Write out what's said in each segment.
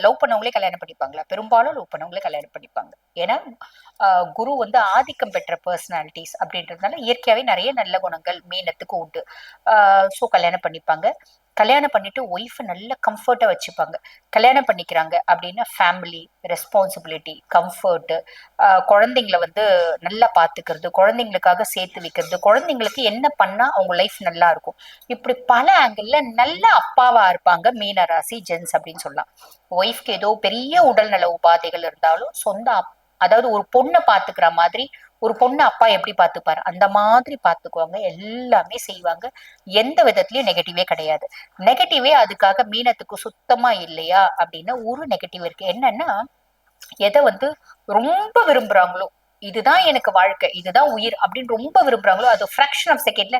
Love பண்ணவங்களே கல்யாணம் பண்ணிப்பாங்களா? பெரும்பாலும் love பண்ணவங்களே கல்யாணம் பண்ணிப்பாங்க. ஏன்னா ஆஹ் குரு வந்து ஆதிக்கம் பெற்ற பர்சனாலிட்டிஸ் அப்படின்றதுனால இயற்கையாவே நிறைய நல்ல குணங்கள் மீனத்துக்கு உண்டு. ஸோ கல்யாணம் பண்ணிப்பாங்க. கல்யாணம் பண்ணிட்டு ஒய்ஃபை நல்ல கம்ஃபர்ட்டாக வச்சுப்பாங்க. கல்யாணம் பண்ணிக்கிறாங்க அப்படின்னா ஃபேமிலி ரெஸ்பான்சிபிலிட்டி கம்ஃபர்ட்டு குழந்தைங்கள வந்து நல்லா பார்த்துக்கிறது குழந்தைங்களுக்காக சேர்த்து வைக்கிறது குழந்தைங்களுக்கு என்ன பண்ணா அவங்க லைஃப் நல்லா இருக்கும். இப்படி பல ஆங்கிளில் நல்ல அப்பாவா இருப்பாங்க மீனராசி ஜென்ஸ் அப்படின்னு சொல்லலாம். ஒய்ஃப்க்கு ஏதோ பெரிய உடல்நல உபாதைகள் இருந்தாலும் சொந்த அப்பா அதாவது ஒரு பொண்ணை பாத்துக்கிற மாதிரி ஒரு பொண்ணு அப்பா எப்படி பாத்துப்பாரு? அந்த மாதிரி பாத்துக்குவாங்க. எல்லாமே செய்வாங்க. எந்த விதத்திலயும் நெகட்டிவே கிடையாது. நெகட்டிவே அதுக்காக மீனத்துக்கு சுத்தமா இல்லையா? அப்படின்னா ஒரு நெகட்டிவ் இருக்கு. என்னன்னா எதை வந்து ரொம்ப விரும்புறாங்களோ இதுதான் எனக்கு வாழ்க்கை இதுதான் உயிர் அப்படின்னு ரொம்ப விரும்புறாங்களோ அது ஃப்ராக்ஷன் ஆஃப் செகண்ட்ல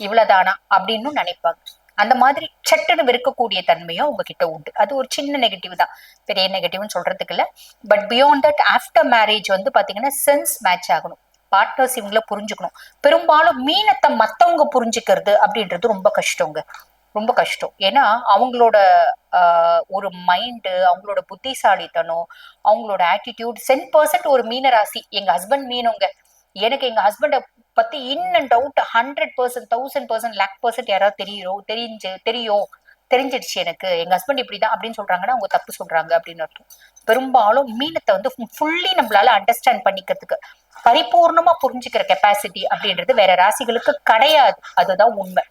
இவ்வளவுதானா? அப்படின்னு நினைப்பாங்க. அந்த மாதிரி சட்டுன்னு வெறுக்கக்கூடிய தன்மையும் உங்ககிட்ட உண்டு. அது ஒரு சின்ன நெகட்டிவ் தான். பெரிய நெகட்டிவ்னு சொல்றதுக்கு இல்ல. But beyond that after marriage வந்து பாத்தீங்கன்னா சென்ஸ் மேட்ச் ஆகணும். பார்ட்னர்ஸ் இவங்கள புரிஞ்சுக்கணும். பெரும்பாலும் மீனத்தை மத்தவங்க புரிஞ்சுக்கிறது அப்படின்றது ரொம்ப கஷ்டங்க. ரொம்ப கஷ்டம். ஏன்னா அவங்களோட ஒரு மைண்டு அவங்களோட புத்திசாலித்தனம் அவங்களோட ஆட்டிடியூட் சென் பர்சன்ட் ஒரு மீன ராசி எங்க ஹஸ்பண்ட் மீனவங்க எனக்கு எங்க ஹஸ்பண்ட பத்தி in and out hundred percent thousand percent lakh percent யாராவது தெரியும் தெரிஞ்சு தெரியும் தெரிஞ்சிடுச்சு எனக்கு. எங்க ஹஸ்பண்ட் இப்படிதான் அப்படின்னு சொல்றாங்கன்னா அவங்க தப்பு சொல்றாங்க அப்படின்னு அர்த்தம். பெரும்பாலும் மீனத்தை வந்து ஃபுல்லி நம்மளால அண்டர்ஸ்டாண்ட் பண்ணிக்கிறதுக்கு பரிபூர்ணமா புரிஞ்சுக்கிற கெப்பாசிட்டி அப்படின்றது வேற ராசிகளுக்கு கிடையாது. அதுதான் உண்மை.